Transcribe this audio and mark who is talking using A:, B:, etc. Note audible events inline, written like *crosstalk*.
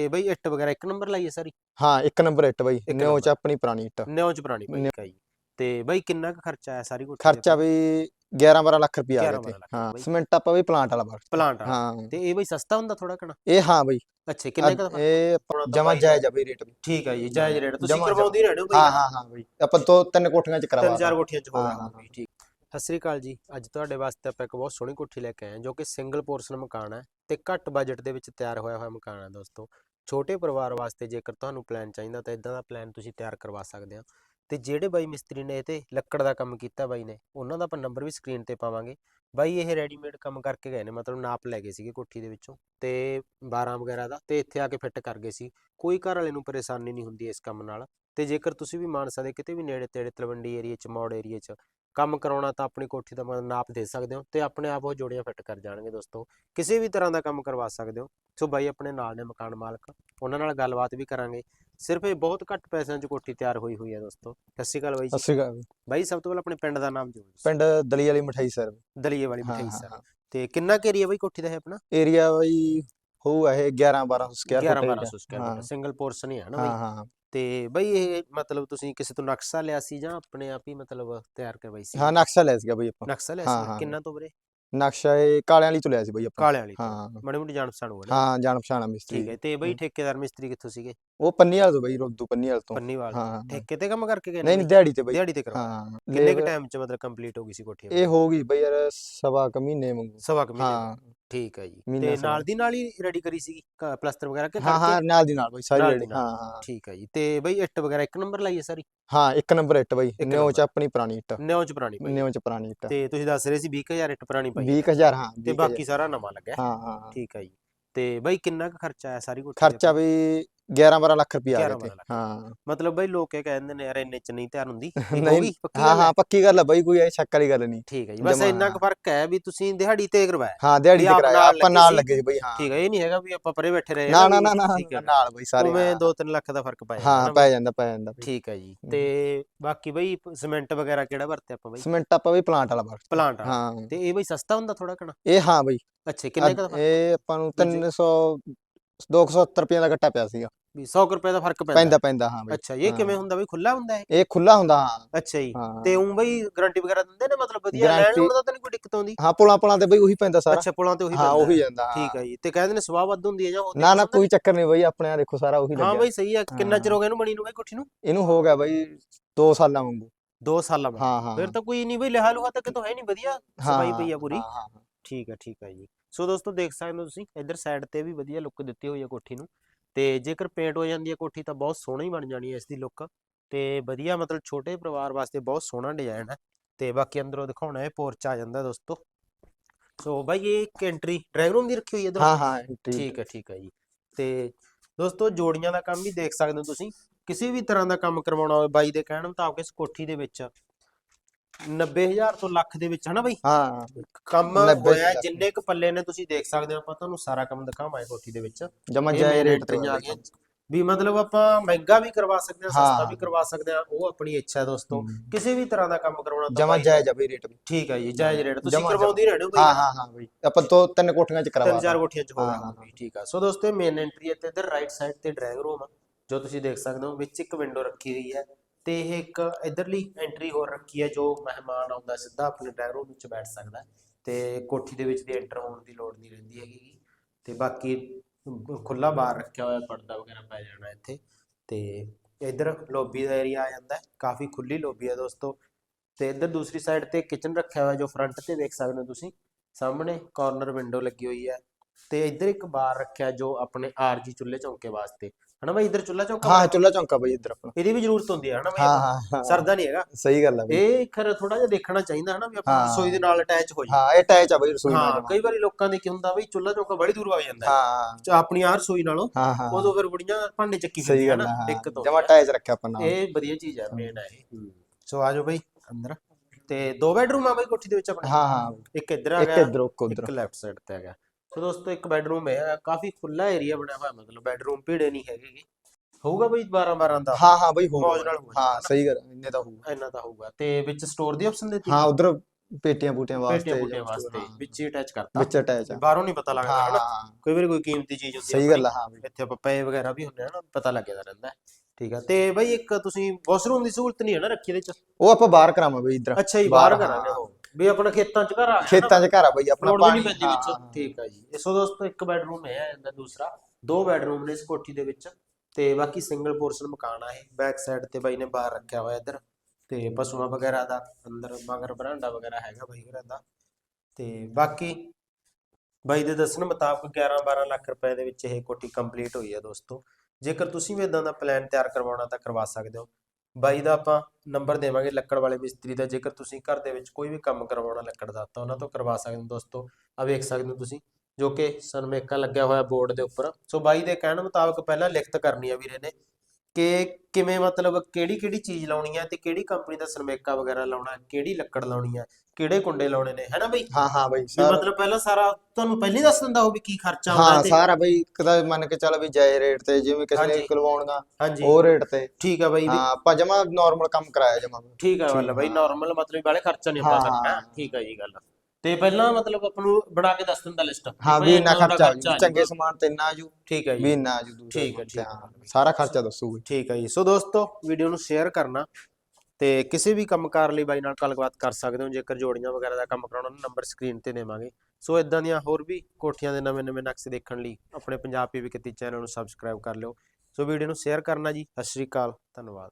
A: ਤੇ ਬਈ ਇੱਟ ਵਗੈਰਾ ਇੱਕ ਨੰਬਰ ਲਾਈਏ ਸਾਰੀ?
B: ਹਾਂ ਇੱਕ ਨੰਬਰ ਇੱਟ ਬਾਈ
A: ਇੱਕ
B: ਨਿਓ ਚ। ਆਪਣੀ ਪੁਰਾਣੀ ਇੱਟ।
A: ਨਿਉ ਚ ਪੁਰਾਣੀ ਬਈ
B: ਨਿਉ।
A: ਕਾਈ ਤੇ ਬਈ ਕਿੰਨਾ ਕੁ ਖਰਚਾ ਆਇਆ ਸਾਰੀ ਕੋਠੀ
B: ਖਰਚਾ ਬਈ 11 12 ਲੱਖ ਰੁਪਇਆ ਆ
A: 11
B: ਗਿਆ ਤੇ
A: ਲੱਖ
B: ਹਾਂ
A: ਬਾਈ।
B: ਸਿਮੈਂਟ ਆਪਾਂ ਵੀ ਪਲਾਂਟ ਵਾਲਾ ਬਾਰ
A: ਪਲਾਂਟ
B: ਹਾਂ।
A: ਤੇ ਇਹ ਬਈ ਸਸਤਾ ਹੁੰਦਾ ਥੋੜਾ ਕਣਾ
B: ਇਹ ਹਾਂ ਬਈ।
A: ਅੱਛਾ ਕਿੰਨੇ ਕੁ ਦਾ
B: ਅੱਧ-
A: ਫ਼ਰਕ
B: ਇਹ
A: ਤਾਂ
B: ਜਮਾ ਜਾਇਜ਼ ਆ ਬਈ ਰੇਟ। ਵੀ
A: ਠੀਕ ਹੈ ਜੀ ਜਾਇਜ਼ ਰੇਟ। ਤੁਸੀਂ
B: ਜਮਾਂ-
A: ਕਰਵਾਉਂਦੇ ਹੀ ਰਹਿਣੇ ਹੋ ਬਈ?
B: ਹਾਂ ਹਾਂ ਹਾਂ ਬਈ। ਆਪਾਂ ਦੋ ਤਿੰਨ ਕੋਠੀਆਂ ਚ ਕਰਵਾ
A: ਤਿੰਨ ਚਾਰ ਕੋਠੀਆਂ ਚ ਹੋ
B: ਹਾਂ, ਹਾਂ,
A: ਬਈ ਠੀਕ। ਸਤਿ ਸ੍ਰੀ ਅਕਾਲ ਜੀ। ਅੱਜ ਤੁਹਾਡੇ ਵਾਸਤੇ ਆਪਾਂ ਇੱਕ ਬਹੁਤ ਸੋਹਣੀ ਕੋਠੀ ਲੈ ਕੇ ਆਏ ਹਾਂ, ਜੋ ਕਿ ਸਿੰਗਲ ਪੋਰਸ਼ਨ ਮਕਾਨ ਹੈ ਤੇ ਘੱਟ ਬਜਟ ਦੇ ਵਿੱਚ ਤਿਆਰ ਹੋਇਆ ਹੋਇਆ ਮਕਾਨ ਹੈ ਦੋਸਤੋ। ਛੋਟੇ ਪਰਿਵਾਰ ਵਾਸਤੇ ਜੇਕਰ ਤੁਹਾਨੂੰ ਪਲਾਨ ਚਾਹੀਦਾ ਤਾਂ ਇਦਾਂ ਦਾ ਪਲਾਨ ਤੁਸੀਂ ਤਿਆਰ ਕਰਵਾ ਸਕਦੇ ਹੋ। ਤੇ ਜਿਹੜੇ ਬਾਈ ਮਿਸਤਰੀ ਨੇ ਇਹ ਤੇ ਲੱਕੜ ਦਾ ਕੰਮ ਕੀਤਾ ਬਾਈ ਨੇ, ਉਹਨਾਂ ਦਾ ਆਪਾਂ ਨੰਬਰ ਵੀ ਸਕਰੀਨ ਤੇ ਪਾਵਾਂਗੇ। ਬਾਈ ਇਹ ਰੈਡੀਮੇਡ ਕੰਮ ਕਰਕੇ ਗਏ ਨੇ, ਮਤਲਬ ਨਾਪ ਲੈ ਗਏ ਸੀਗੇ ਕੋਠੀ ਦੇ ਵਿੱਚੋਂ ਤੇ 12 ਵਗੈਰਾ ਦਾ ਤੇ ਇੱਥੇ ਆ ਕੇ ਫਿੱਟ ਕਰ ਗਏ ਸੀ। ਕੋਈ ਘਰ ਵਾਲੇ ਨੂੰ ਪਰੇਸ਼ਾਨੀ ਨਹੀਂ ਹੁੰਦੀ ਇਸ ਕੰਮ ਨਾਲ। ਤੇ ਜੇਕਰ ਤੁਸੀਂ ਵੀ ਮਾਨਸਾ ਦੇ ਕਿਤੇ ਵੀ ਨੇੜੇ ਤੇੜੇ ਤਲਵੰਡੀ ਏਰੀਆ ਚ, ਮੌੜ ਏਰੀਆ ਚ ਕੰਮ ਕਰਾਉਣਾ ਤਾਂ ਆਪਣੀ ਕੋਠੀ ਦਾ ਨਾਪ ਦੇ ਸਕਦੇ ਹੋ ਤੇ ਆਪਣੇ ਆਪ ਉਹ ਜੋੜੀਆਂ ਫਿੱਟ ਕਰ ਜਾਣਗੇ ਦੋਸਤੋ। ਕਿਸੇ ਵੀ ਤਰ੍ਹਾਂ ਦਾ ਕੰਮ ਕਰਵਾ ਸਕਦੇ ਹੋ। ਸੋ ਬਾਈ ਆਪਣੇ ਨਾਲ ਨੇ ਮਕਾਨ ਮਾਲਕ ਉਹਨਾਂ ਨਾਲ ਗੱਲਬਾਤ ਵੀ ਕਰਾਂਗੇ। ਸਿਰਫ ਇਹ ਬਹੁਤ ਘੱਟ ਪੈਸਿਆਂ 'ਚ ਕੋਠੀ ਤਿਆਰ ਹੋਈ ਹੋਈ ਹੈ ਦੋਸਤੋ। ਸਤਿ ਸ਼੍ਰੀ ਅਕਾਲ ਬਾਈ
B: ਸਤਿ
A: ਜੀ
B: ਸ਼੍ਰੀ ਅਕਾਲ ਬਈ।
A: ਸਭ ਤੋਂ ਪਹਿਲਾਂ ਆਪਣੇ ਪਿੰਡ ਦਾ ਨਾਮ ਦਿਓ
B: ਪਿੰਡ ਦਲੀ ਵਾਲੀ ਮਠਾਈ ਸਰ
A: ਦਲੀਏ ਵਾਲੀ
B: ਹਾਂ
A: ਮਠਾਈ
B: ਹਾਂ
A: ਸਰ ਤੇ ਕਿੰਨਾ ਕੁ ਏਰੀਆ ਬਾਈ ਕੋਠੀ ਦਾ ਹੈ ਆਪਣਾ?
B: ਏਰੀਆ ਬਈ ਹੋਊਗਾ ਇਹ 11 1200 ਸਕੁਅਰ
A: 11
B: ਫੁੱਟ
A: 1200 ਸਕੁਅਰ
B: ਹਾਂ।
A: ਫੁੱਟ ਸਿੰਗਲ ਪੋਰਸ਼ਨ ਹੀ। ਹੈ ਨਾ
B: ਹਾਂ
A: ਬਾਈ?
B: ਹਾਂ।
A: ਤੇ ਬਾਈ ਇਹ ਮਤਲਬ ਤੁਸੀਂ ਕਿਸੇ ਤੋਂ ਨਕਸ਼ਾ ਲਿਆ ਸੀ ਜਾਂ ਆਪਣੇ ਆਪ ਹੀ ਮਤਲਬ ਤਿਆਰ ਕਰਵਾਈ ਸੀ?
B: ਹਾਂ ਨਕਸ਼ਾ ਲਿਆ ਸੀਗਾ ਬਈ ਆਪਾਂ।
A: ਨਕਸ਼ਾ ਲਿਆ
B: ਹਾਂ,
A: ਸੀ
B: ਹਾਂ।
A: ਕਿੰਨਾ ਤੋਂ ਵੀਰੇ?
B: ਨਕਸ਼ਾ ਇਹ ਕਾਲਿਆਂ ਵਾਲੀ ਤੋਂ ਲਿਆ ਸੀ ਬਈ ਆਪਾਂ।
A: ਕਾਲੇ ਵਾਲੀ ਤੋਂ।
B: ਹਾਂ।
A: ਮਾੜੀ ਮੋਟੀ ਜਾਣ ਪਛਾਣ ਹੋਵੇ ਨਾ।
B: ਹਾਂ ਜਾਣ ਪਛਾਣਾ
A: ਠੀਕ
B: ਮਿਸਤਰੀ।
A: ਹੈ ਤੇ ਬਈ। ਠੇਕੇਦਾਰ ਮਿਸਤਰੀ ਕਿੱਥੋਂ ਸੀਗੇ?
B: ਉਹ ਪੰਨੀ ਵਾਲ ਤੋਂ ਬਈ ਰੋਦੂ ਪੰਨੀ ਵਾਲ ਤੋਂ।
A: ਪੰਨੀਵਾਲ
B: ਹਾਂ।
A: ਠੇਕੇ ਤੇ ਕੰਮ ਕਰਕੇ ਗਏ
B: ਨਹੀਂ ਦਿਹਾੜੀ ਤੇ ਬਈ।
A: ਦਿਹਾੜੀ ਤੇ ਕਰਵਾ
B: ਹਾਂ
A: ਕਿੰਨੇ ਕੁ ਟਾਈਮ ਚ ਮਤਲਬ ਕੰਪਲੀਟ ਹੋ ਗਈ ਸੀ ਕੋਠੀ
B: ਇਹ ਹੋ ਗਈ ਬਈ ਯਾਰ ਸਵਾ ਕੁ ਮਹੀਨੇ ਮੰਗੂ
A: ਸਵਾ ਕੁ ਮਹੀਨੇ
B: ਹਾਂ।
A: ਠੀਕ ਹੈ ਜੀ। ਤੇ ਨਾਲ ਦੀ ਨਾਲ ਹੀ ਰੈਡੀ ਕਰੀ ਸੀਗੀ? ਕ- ਵਗੈਰਾ ਕਿ
B: ਹਾਂ ਹਾਂ ਨਾਲ ਦੀ ਨਾਲ ਬਈ ਸਾਰੀ
A: ਨਾਲ
B: ਹਾਂ
A: ਠੀਕ ਹੈ ਜੀ। ਤੇ ਬਈ ਇੱਟ ਵਗੈਰਾ ਇੱਕ ਨੰਬਰ ਲਾਈ ਸਾਰੀ?
B: ਹਾਂ ਇੱਕ ਨੰਬਰ ਇੱਟ ਬਈ।
A: ਇੱਕ
B: ਚ ਆਪਣੀ ਪੁਰਾਣੀ ਇੱਟ।
A: ਨਿਉਂ ਚ ਪੁਰਾਣੀ ਪਈ।
B: ਨਿਉ ਚ ਪੁਰਾਣੀ ਇੱਟ।
A: ਤੇ ਤੁਸੀਂ ਦੱਸ ਰਹੇ ਸੀ 20000 ਇੱਟ ਪੁਰਾਣੀ ਪਈ
B: 20000 ਹਾਂ
A: ਤੇ ਬਾਕੀ ਸਾਰਾ ਨਵਾਂ ਲੱਗਿਆ।
B: ਹਾਂ ਹਾਂ
A: ਠੀਕ ਹੈ ਜੀ। ਤੇ ਬਈ ਕਿੰਨਾ ਕੁ ਖਰਚਾ ਆਇਆ ਸਾਰੀ ਕੋਠੀ
B: ਖਰਚਾ ਬਈ 11-12 ਲੱਖ ਰੁਪਏ ਆ ਗਏ ਤੇ ਹਾਂ।
A: ਮਤਲਬ ਬਈ ਲੋਕ ਇਹ ਕਹਿੰਦੇ ਨੇ ਯਾਰ ਇੰਨੇ ਚ ਨਹੀਂ ਧਿਆਨ ਹੁੰਦੀ। *laughs*
B: ਨਹੀਂ, ਹਾਂ
A: ਹਾਂ।
B: ਪੱਕੀ ਗੱਲ ਹੈ ਬਾਈ ਕੋਈ ਇਹ ਸ਼ੱਕ ਵਾਲੀ ਗੱਲ ਨਹੀਂ।
A: ਠੀਕ ਹੈ ਜੀ ਬਸ ਇੰਨਾ ਕੁ ਫ਼ਰਕ ਹੈ ਵੀ ਤੁਸੀਂ ਦਿਹਾੜੀ ਤੇ ਕਰਵਾਇਆ।
B: ਹਾਂ ਦਿਹਾੜੀ ਤੇ ਕਰਾਇਆ ਆਪਾਂ ਨਾਲ ਲੱਗੇ ਸੀ ਬਾਈ ਹਾਂ।
A: ਠੀਕ ਹੈ ਇਹ ਨਹੀਂ ਹੈਗਾ ਵੀ ਆਪਾਂ ਪਰੇ ਬੈਠੇ ਰਹੇ
B: ਨਾ ਨਾ ਨਾ ਨਾ ਨਾਲ ਬਾਈ ਸਾਰੇ
A: ਉਵੇਂ
B: ਹਾਂ।
A: 2-3 ਲੱਖ ਦਾ ਫ਼ਰਕ ਪਾਇਆ
B: ਹਾਂ ਪੈ ਜਾਂਦਾ ਪੈ ਜਾਂਦਾ
A: ਠੀਕ ਹੈ ਜੀ ਤੇ ਬਾਕੀ ਬਈ ਸੀਮੈਂਟ ਵਗੈਰਾ ਕਿਹੜਾ ਵਰਤਿਆ ਆਪਾਂ ਬਈ?
B: ਸਿਮੈਂਟ ਆਪਾਂ ਵੀ ਪਲਾਂਟ ਵਾਲਾ ਵਰਤ
A: ਪਲਾਂਟ
B: ਹਾਂ।
A: ਤੇ ਇਹ ਬਈ ਸਸਤਾ ਹੁੰਦਾ ਥੋੜਾ ਕਣਾ
B: ਇਹ ਹਾਂ ਬਾਈ।
A: ਅੱਛਾ ਕਿੰਨੇ ਕੁ
B: ਇਹ ਆਪਾਂ ਨੂੰ 300 270 ਰੁਪਏ ਦਾ ਘੱਟਾ ਪਿਆ ਸੀਗਾ।
A: ਵੀ 100 ਕੁ ਰੁਪਏ ਦਾ ਫ਼ਰਕ ਪੈਂਦਾ।
B: ਪੈਂਦਾ ਪੈਂਦਾ ਹਾਂ ਬਈ।
A: ਅੱਛਾ ਇਹ ਕਿਵੇਂ
B: ਹਾਂ।
A: ਹੁੰਦਾ ਬਈ? ਖੁੱਲਾ ਹੁੰਦਾ ਇਹ?
B: ਇਹ ਖੁੱਲਾ ਹੁੰਦਾ ਹਾਂ।
A: ਅੱਛਾ ਜੀ।
B: ਹਾਂ।
A: ਤੇ ਉਂ ਬਈ ਗਾਰੰਟੀ ਵਗੈਰਾ ਦਿੰਦੇ ਨੇ? ਮਤਲਬ ਵਧੀਆ ਲੈਣ
B: Guarantee-
A: ਲੂਣ ਦਾ ਤਾਂ ਨਹੀਂ ਕੋਈ ਦਿੱਕਤ ਆਉਂਦੀ?
B: ਹਾਂ ਪੁਲਾਂ ਪੁਲਾਂ ਤੇ ਬਈ ਉਹੀ ਪੈਂਦਾ ਸਾਰਾ।
A: ਅੱਛਾ ਪੁਲਾਂ ਤੇ ਉਹੀ
B: ਹਾਂ
A: ਪੈਂਦਾ।
B: ਉਹੀ
A: ਹੈ।
B: ਜਾਂਦਾ ਹਾਂ।
A: ਠੀਕ ਹੈ ਜੀ। ਤੇ ਕਹਿੰਦੇ ਨੇ ਸਵਾਹ ਵੱਧ ਹੁੰਦੀ ਹੈ ਜਾਂ ਉਹ
B: ਨਾ ਨਾ ਕੋਈ ਚੱਕਰ ਨਹੀਂ ਬਈ ਆਪਣੇ ਆ ਦੇਖੋ ਸਾਰਾ ਉਹੀ
A: ਹਾਂ
B: ਲੱਗਿਆ।
A: ਬਈ ਸਹੀ ਹੈ ਕਿੰਨਾ ਚਿਰ
B: ਹਾਂ।
A: ਹੋ ਗਿਆ ਇਹਨੂੰ ਬਣੀ ਨੂੰ ਬਈ ਕੋਠੀ ਨੂੰ?
B: ਇਹਨੂੰ ਹੋ ਗਿਆ ਬਈ 2 ਸਾਲਾਂ ਵਾਂਗੂ।
A: 2 ਸਾਲਾਂ ਬਾਅਦ
B: ਹਾਂ ਹਾਂ।
A: ਫਿਰ ਤਾਂ ਕੋਈ ਨਹੀਂ ਬਈ ਲਿਹਾ ਲੁਹਾ ਤਾਂ ਕਿਤੋਂ ਹੈ ਨਹੀਂ ਵਧੀਆ। ਸਫ਼ਾਈ ਪਈ ਆ ਪੂਰੀ।
B: ਹਾਂ ਹਾਂ ਹਾਂ।
A: ਠੀਕ ਹੈ ਠੀਕ ਹੈ ਜੀ। ਸੋ ਦੋਸਤੋ ਦੇਖ ਸਕਦੇ ਹੋ ਤੁਸੀਂ ਇੱਧਰ ਸਾਈਡ ਤੇ ਵੀ ਵਧੀਆ ਲੁੱਕ ਦਿੱਤੀ ਹੋਈ ਹੈ ਕੋਠੀ ਨੂੰ। ਤੇ ਜੇਕਰ ਪੇਂਟ ਹੋ ਜਾਂਦੀ ਹੈ ਕੋਠੀ ਤਾਂ ਬਹੁਤ ਸੋਹਣੀ ਬਣ ਜਾਣੀ ਹੈ ਇਸ ਦੀ ਲੁੱਕ ਤੇ ਵਧੀਆ ਮਤਲਬ ਛੋਟੇ ਪਰਿਵਾਰ ਵਾਸਤੇ ਬਹੁਤ ਸੋਹਣਾ ਡਿਜ਼ਾਈਨ ਹੈ ਤੇ ਬਾਕੀ ਅੰਦਰੋਂ ਦਿਖਾਉਣਾ ਹੈ ਪੋਰਚ ਆ ਜਾਂਦਾ ਦੋਸਤੋ। ਸੋ ਬਾਈ ਇਹ ਇੱਕ ਐਂਟਰੀ ਡਰਾਈਵ ਰੂਮ ਦੀ ਰੱਖੀ ਹੋਈ ਹੈ
B: ਹਾਂ ਹਾਂ ਠੀਕ
A: ਠੀਕ ਹੈ ਠੀਕ ਹੈ ਜੀ। ਤੇ ਦੋਸਤੋ ਜੋੜੀਆਂ ਦਾ ਕੰਮ ਵੀ ਦੇਖ ਸਕਦੇ ਹੋ ਤੁਸੀਂ। ਕਿਸੇ ਵੀ ਤਰ੍ਹਾਂ ਦਾ ਕੰਮ ਕਰਵਾਉਣਾ ਹੋਵੇ ਬਾਈ ਦੇ ਕਹਿਣ ਮੁਤਾਬਕ ਇਸ ਕੋਠੀ ਦੇ ਵਿੱਚ 90000 ਤੋਂ ਲੱਖ ਦੇ ਵਿੱਚ ਹਨਾ ਬਾਈ?
B: ਹਾਂ।
A: ਕੰਮ
B: 90
A: ਹੋਇਆ। ਜਿੰਨੇ ਕੁ ਪੱਲੇ ਨੇ ਤੁਸੀਂ ਦੇਖ ਸਕਦੇ ਹੋ ਆਪਾਂ ਤੁਹਾਨੂੰ ਸਾਰਾ ਕੰਮ ਦਿਖਾਵਾਂਗੇ ਕੋਠੀ ਦੇ ਵਿੱਚ।
B: ਜਮਾ
A: ਇਹ
B: ਜਾਇ ਰੇਟ
A: ਐਂਟਰੀਆਂ ਆ ਗਈਆਂ ਵੀ ਮਤਲਬ ਆਪਾਂ ਮਹਿੰਗਾ ਵੀ ਕਰਵਾ ਸਕਦੇ ਹਾਂ ਸਸਤਾ
B: ਹਾਂ।
A: ਵੀ ਕਰਵਾ ਸਕਦੇ ਹਾਂ ਉਹ ਆਪਣੀ ਇੱਛਾ ਹੈ ਦੋਸਤੋ। ਕਿਸੇ ਵੀ ਤਰ੍ਹਾਂ ਦਾ ਕੰਮ ਕਰਵਾਉਣਾ ਤਾਂ
B: ਜਮਾ ਜਾਇ ਜਾ ਬਈ ਰੇਟ ਵੀ।
A: ਠੀਕ ਹੈ ਜੀ ਜਾਇਜ਼ ਰੇਟ ਤੁਸੀਂ
B: ਜਮਾਂ-
A: ਕਰਵਾਉਂਦੇ ਹੀ ਰਹਿਣੇ ਹੋ ਬਈ।
B: ਹਾਂ ਹਾਂ ਹਾਂ ਬਈ। ਆਪਾਂ ਦੋ ਤਿੰਨ ਕੋਠੀਆਂ ਚ ਕਰਵਾ
A: ਤਿੰਨ ਚਾਰ ਕੋਠੀਆਂ ਚ ਹੋ
B: ਹਾਂ,
A: ਗਿਆ ਠੀਕ ਆ। ਸੋ ਦੋਸਤੋ ਮੇਨ ਐਂਟਰੀ ਹੈ ਤੇ ਇੱਧਰ ਰਾਈਟ ਸਾਈਡ ਤੇ ਡਰਾਇੰਗ ਰੂਮ ਆ ਜੋ ਤੁਸੀਂ ਦੇਖ ਸਕਦੇ ਹੋ ਵਿੱਚ ਇੱਕ ਵਿੰਡੋ ਰੱਖੀ ਹੋਈ ਹੈ। ਤੇ ਇਹ ਇੱਕ ਇਧਰਲੀ ਐਂਟਰੀ ਹੋਰ ਰੱਖੀ ਹੈ ਜੋ ਮਹਿਮਾਨ ਆਉਂਦਾ ਸਿੱਧਾ ਆਪਣੇ ਡਰਾਇੰਗ ਰੂਮ ਵਿੱਚ ਬੈਠ ਸਕਦਾ ਹੈ ਤੇ ਕੋਠੀ ਦੇ ਵਿੱਚ ਵੀ ਐਂਟਰ ਹੋਣ ਦੀ ਲੋੜ ਨਹੀਂ ਰਹਿੰਦੀ ਹੈਗੀ ਤੇ ਬਾਕੀ ਖੁੱਲਾ ਬਾਰ ਰੱਖਿਆ ਹੋਇਆ ਪਰਦਾ ਵਗੈਰਾ ਪੈ ਜਾਣਾ ਇੱਥੇ। ਤੇ ਇਧਰ ਲੋਬੀ ਦਾ ਏਰੀਆ ਆ ਜਾਂਦਾ ਹੈ, ਕਾਫੀ ਖੁੱਲੀ ਲੋਬੀ ਹੈ ਦੋਸਤੋ। ਤੇ ਇਧਰ ਦੂਸਰੀ ਸਾਈਡ ਤੇ ਕਿਚਨ ਰੱਖਿਆ ਹੋਇਆ ਜੋ ਫਰੰਟ ਤੇ ਦੇਖ ਸਕਦੇ ਹੋ ਤੁਸੀਂ, ਸਾਹਮਣੇ ਕਾਰਨਰ ਵਿੰਡੋ ਲੱਗੀ ਹੋਈ ਹੈ। ਤੇ ਇੱਧਰ ਇੱਕ ਬਾਰ ਰੱਖਿਆ ਜੋ ਆਪਣੇ ਆਰਜੀ ਚੁੱਲ੍ਹੇ ਚੌਂਕੇ ਵਾਸਤੇ। ਹਨਾ ਬਾਈ ਇੱਧਰ ਚੁੱਲ੍ਹਾ ਚੌਂਕਾ
B: ਹਾਂ? ਚੁੱਲਾ ਚੌਂਕਾ ਬਈ ਇੱਧਰ ਆਪਣਾ।
A: ਇਹਦੀ ਵੀ ਜ਼ਰੂਰਤ ਹੁੰਦੀ ਹੈ ਹਨਾ ਬਾਈ
B: ਹਾਂ ਹਾਂ ਹਾਂ।
A: ਸਰਦਾ ਨਹੀਂ ਹੈਗਾ।
B: ਸਹੀ ਗੱਲ ਆ ਬਈ।
A: ਇਹ ਖਰ ਥੋੜਾ ਜਿਹਾ ਦੇਖਣਾ ਚਾਹੀਦਾ ਹਨਾ ਵੀ ਆਪਾਂ
B: ਹਾਂ।
A: ਰਸੋਈ ਦੇ ਨਾਲ ਅਟੈਚ ਹੋ ਜਾਏ
B: ਹਾਂ ਇਹ ਟੈਚ ਆ ਬਈ ਰਸੋਈ ਨਾਲ।
A: ਹਾਂ। ਕਈ ਵਾਰੀ ਲੋਕਾਂ ਦੇ ਕੀ ਹੁੰਦਾ ਬਈ ਚੁੱਲ੍ਹਾ ਚੌਂਕਾ ਬੜੀ ਦੂਰ ਆ ਜਾਂਦਾ। ਹੈ।
B: ਹਾਂ
A: ਚ- ਆਪਣੀ ਆਹ ਰਸੋਈ ਨਾਲੋਂ
B: ਹਾਂ ਹਾਂ
A: ਉਦੋਂ ਫਿਰ ਬੁੜੀਆਂ ਭਾਂਡੇ ਚੱਕੀ
B: ਸਹੀ
A: ਫਿਰਦੀਆਂ
B: ਗੱਲ
A: ਨਾ
B: ਆ
A: ਦਿੱਕਤ
B: ਹਾਂ
A: ਹੁੰਦੀ
B: ਜਮਾ
A: ਹੈ
B: ਟੈਚ ਰੱਖਿਆ ਆਪਾਂ ਨਾਲ।
A: ਇਹ ਵਧੀਆ ਚੀਜ਼ ਹੈ ਮੇਨ ਹੈ ਇਹ। ਸੋ ਆਜੋ ਬਈ ਅੰਦਰ। ਤੇ ਦੋ ਬੈਡਰੂਮ ਆ ਬਈ ਕੋਠੀ ਦੇ ਵਿੱਚ ਆਪਣੇ।
B: ਹਾਂ ਹਾਂ।
A: ਇੱਕ ਇੱਧਰ ਆ
B: ਇੱਕ
A: ਗਿਆ
B: ਇੱਧਰ ਇੱਕ ਉਧਰ।
A: ਇੱਕ ਲੈਫਟ ਸਾਈਡ ਤੇ ਹੈਗਾ ਸੋ ਦੋਸਤੋ ਇੱਕ ਬੈਡਰੂਮ ਹੈ ਕਾਫੀ ਖੁੱਲਾ ਏਰੀਆ ਬਣਿਆ ਹੋਇਆ ਮਤਲਬ ਬੈਡਰੂਮ ਭੀੜੇ ਨਹੀਂ ਹੈਗੇ ਹੋਊਗਾ ਬਈ 12 12 ਦਾ?
B: ਹਾਂ ਹਾਂ ਬਈ ਹੋ
A: ਮੌਜ ਨਾਲ ਹੋ।
B: ਸਹੀ ਗੱਲ ਇੰਨੇ ਤਾਂ ਹੋਊਗਾ।
A: ਇੰਨਾ ਤਾਂ ਹੋਊਗਾ। ਤੇ ਵਿੱਚ ਸਟੋਰ ਦੀ ਆਪਸ਼ਨ ਦਿੱਤੀ?
B: ਹਾਂ ਉਧਰ ਪੇਟੀਆਂ ਪੂਟੀਆਂ ਵਾਸਤੇ
A: ਪੇਟੀਆਂ ਪੁੱਟੀਆਂ ਵਾਸਤੇ। ਵਿੱਚ ਹੀ ਅਟੈਚ ਕਰਤਾ।
B: ਵਿੱਚ ਅਟੈਚ ਆ।
A: ਬਾਹਰੋਂ ਨਹੀਂ ਪਤਾ ਲੱਗਦਾ
B: ਹਾਂ
A: ਹਨਾ ਕਈ ਵਾਰੀ ਕੋਈ ਕੀਮਤੀ ਚੀਜ਼ ਹੁੰਦੀ
B: ਸਹੀ ਗੱਲ ਆ ਹਾਂ ਬਈ।
A: ਇੱਥੇ ਆਪਾਂ ਪਏ ਵਗੈਰਾ ਵੀ ਹੁੰਦੇ ਆ ਨਾ ਪਤਾ ਲੱਗਦਾ ਰਹਿੰਦਾ। ਠੀਕ ਆ। ਤੇ ਬਈ ਇੱਕ ਤੁਸੀਂ ਵਾਸ਼ਰੂਮ ਦੀ ਸਹੂਲਤ ਨਹੀਂ ਹੈ ਨਾ ਰੱਖੀ ਇਹਦੇ ਚ?
B: ਉਹ ਆਪਾਂ ਬਾਹਰ ਕਰਾਵਾਂ ਬਈ ਇਧਰ।
A: ਅੱਛਾ ਜੀ ਬਾਹਰ ਕਰਾਂਗੇ। ਉਹ ਵੀ ਆਪਣਾ ਖੇਤਾਂ ਚ ਘਰ ਆ ਗਿਆ
B: ਖੇਤਾਂ 'ਚ ਘਰ ਆ ਬਈ ਆਪਣਾ ਪਾਣੀ।
A: ਪੈਂਦੀ ਵਿੱਚ। ਠੀਕ ਆ ਜੀ। ਇਸੋ ਦੋਸਤੋ ਇੱਕ ਬੈਡਰੂਮ ਹੈ ਇਹਦਾ ਦੂਸਰਾ। ਦੋ ਬੈਡਰੂਮ ਨੇ ਇਸ ਕੋਠੀ ਦੇ ਵਿੱਚ। ਤੇ ਬਾਕੀ ਸਿੰਗਲ ਪੋਰਸ਼ਨ ਮਕਾਨ ਆ ਇਹ। ਬੈਕ ਸਾਈਡ ਤੇ ਬਾਈ ਨੇ ਬਾਹਰ ਰੱਖਿਆ ਹੋਇਆ ਇੱਧਰ। ਤੇ ਪਸ਼ੂਆਂ ਵਗੈਰਾ ਦਾ ਅੰਦਰ ਮਗਰ ਬਰਾਂਡਾ ਵਗੈਰਾ ਹੈਗਾ ਬਾਈ ਘਰਾਂ ਦਾ। ਤੇ ਬਾਕੀ ਬਾਈ ਦੇ ਦੱਸਣ ਮੁਤਾਬਕ 11 12 ਲੱਖ ਰੁਪਏ ਦੇ ਵਿੱਚ ਇਹ ਕੋਠੀ ਕੰਪਲੀਟ ਹੋਈ ਹੈ ਦੋਸਤੋ। ਜੇਕਰ ਤੁਸੀਂ ਵੀ ਇਦਾਂ ਦਾ ਪਲਾਨ ਤਿਆਰ ਕਰਵਾਉਣਾ ਤਾਂ ਕਰਵਾ ਸਕਦੇ ਹੋ। ਬਾਈ ਦਾ ਆਪਾਂ ਨੰਬਰ ਦੇਵਾਂਗੇ ਲੱਕੜ ਵਾਲੇ ਮਿਸਤਰੀ ਦਾ, ਜੇਕਰ ਤੁਸੀਂ ਘਰ ਦੇ ਵਿੱਚ ਕੋਈ ਵੀ ਕੰਮ ਕਰਵਾਉਣਾ ਲੱਕੜ ਦਾ, ਤਾਂ ਉਹਨਾਂ ਤੋਂ ਕਰਵਾ ਸਕਦੇ ਹੋ ਦੋਸਤੋ। ਆ ਵੇਖ ਸਕਦੇ ਹੋ ਤੁਸੀਂ, ਜੋ ਕਿ ਸਨਮੇਕਾ ਲੱਗਿਆ ਹੋਇਆ ਬੋਰਡ ਦੇ ਉੱਪਰ। ਸੋ ਬਾਈ ਦੇ ਕਹਿਣ ਮੁਤਾਬਕ ਪਹਿਲਾਂ ਲਿਖਤ ਕਰਨੀ ਆ ਵੀਰੇ ਨੇ। ਕਿ ਕਿਵੇਂ ਮਤਲਬ ਕਿਹੜੀ ਕਿਹੜੀ ਚੀਜ਼ ਲਾਉਣੀ ਹੈ ਤੇ ਕਿਹੜੀ ਕੰਪਨੀ ਦਾ ਸਨਮੇਕਾ ਵਗੈਰਾ ਲਾਉਣਾ ਕਿਹੜੀ ਲੱਕੜ ਲਾਉਣੀ ਹੈ ਕਿਹੜੇ ਕੁੰਡੇ ਲਾਉਣੇ ਨੇ ਹੈਨਾ ਬਈ
B: ਹਾਂ ਹਾਂ ਬਈ
A: ਵੀ
B: ਸਾਰਾ
A: ਮਤਲਬ ਪਹਿਲਾਂ ਸਾਰਾ ਤੁਹਾਨੂੰ ਪਹਿਲਾਂ ਹੀ ਦੱਸ ਦਿੰਦਾ ਉਹ ਵੀ ਕੀ ਖਰਚਾ ਆਉਂਦਾ
B: ਹਾਂ
A: ਤੇ
B: ਸਾਰਾ ਬਈ ਕਦਾ ਮੰਨ ਕੇ ਚੱਲ ਵੀ ਜਾਏ ਰੇਟ ਤੇ ਜਿਵੇਂ ਕਿਸੇ ਨੇ
A: ਹਾਂਜੀ।
B: ਕਲਵਾਉਣਗਾ
A: ਹਾਂਜੀ
B: ਉਹ ਰੇਟ ਤੇ
A: ਠੀਕ ਆ ਬਾਈ ਵੀ
B: ਹਾਂ ਆਪਾਂ ਜਮਾ ਨਾਰਮਲ ਕੰਮ ਕਰਾਇਆ ਜਮਾ
A: ਠੀਕ ਆ ਗੱਲ ਬਾਈ। ਨਾਰਮਲ ਮਤਲਬ ਵਾਲੇ ਖਰਚਾ ਨਹੀਂ
B: ਹਾਂ,
A: ਕਰਨਾ
B: ਹਾਂ।
A: ਠੀਕ ਆ ਜੀ ਗੱਲ ਤੇ ਪਹਿਲਾਂ ਮਤਲਬ ਆਪ ਨੂੰ ਬਣਾ ਕੇ ਦੱਸ ਦਿੰਦਾ ਲਿਸਟ
B: ਹਾਂ ਵੀ ਇੰਨਾ ਖਰਚਾ ਆ ਜੂ, ਚੰਗੇ ਸਮਾਨ ਤੇ ਇੰਨਾ ਆਜੂ
A: ਠੀਕ ਹੈ
B: ਵੀ
A: ਜੀ
B: ਇੰਨਾ ਆਜੂ ਦੂਸਰੇ
A: ਠੀਕ ਹੈ, ਠੀਕ
B: ਹੈ। ਸਾਰਾ ਖਰਚਾ ਦੱਸੂਗੀ
A: ਠੀਕ ਹੈ ਜੀ। ਸੋ ਦੋਸਤੋ ਵੀਡੀਓ ਨੂੰ ਸ਼ੇਅਰ ਕਰਨਾ ਤੇ ਕਿਸੇ ਵੀ ਕੰਮਕਾਰ ਲਈ ਬਾਈ ਨਾਲ ਗੱਲਬਾਤ ਕਰ ਸਕਦੇ ਹੋ। ਜੇਕਰ ਜੋੜੀਆਂ ਵਗੈਰਾ ਦਾ ਕੰਮ ਕਰਾਉਣਾ ਨੰਬਰ ਸਕਰੀਨ ਤੇ ਦੇਵਾਂਗੇ। ਸੋ ਇਦਾਂ ਦੀਆਂ ਹੋਰ ਵੀ ਕੋਠੀਆਂ ਦੇ ਨਵੇਂ-ਨਵੇਂ ਨਕਸ਼ੇ ਦੇਖਣ ਲਈ ਆਪਣੇ ਪੰਜਾਬ ਪੀਵੀ ਕਿਤੀ ਚੈਨਲ ਨੂੰ ਸਬਸਕ੍ਰਾਈਬ ਕਰ ਲਿਓ। ਸੋ ਵੀਡੀਓ ਨੂੰ ਸ਼ੇਅਰ ਕਰਨਾ ਜੀ। ਸਤਿ ਸ਼੍ਰੀ ਅਕਾਲ ਧੰਨਵਾਦ।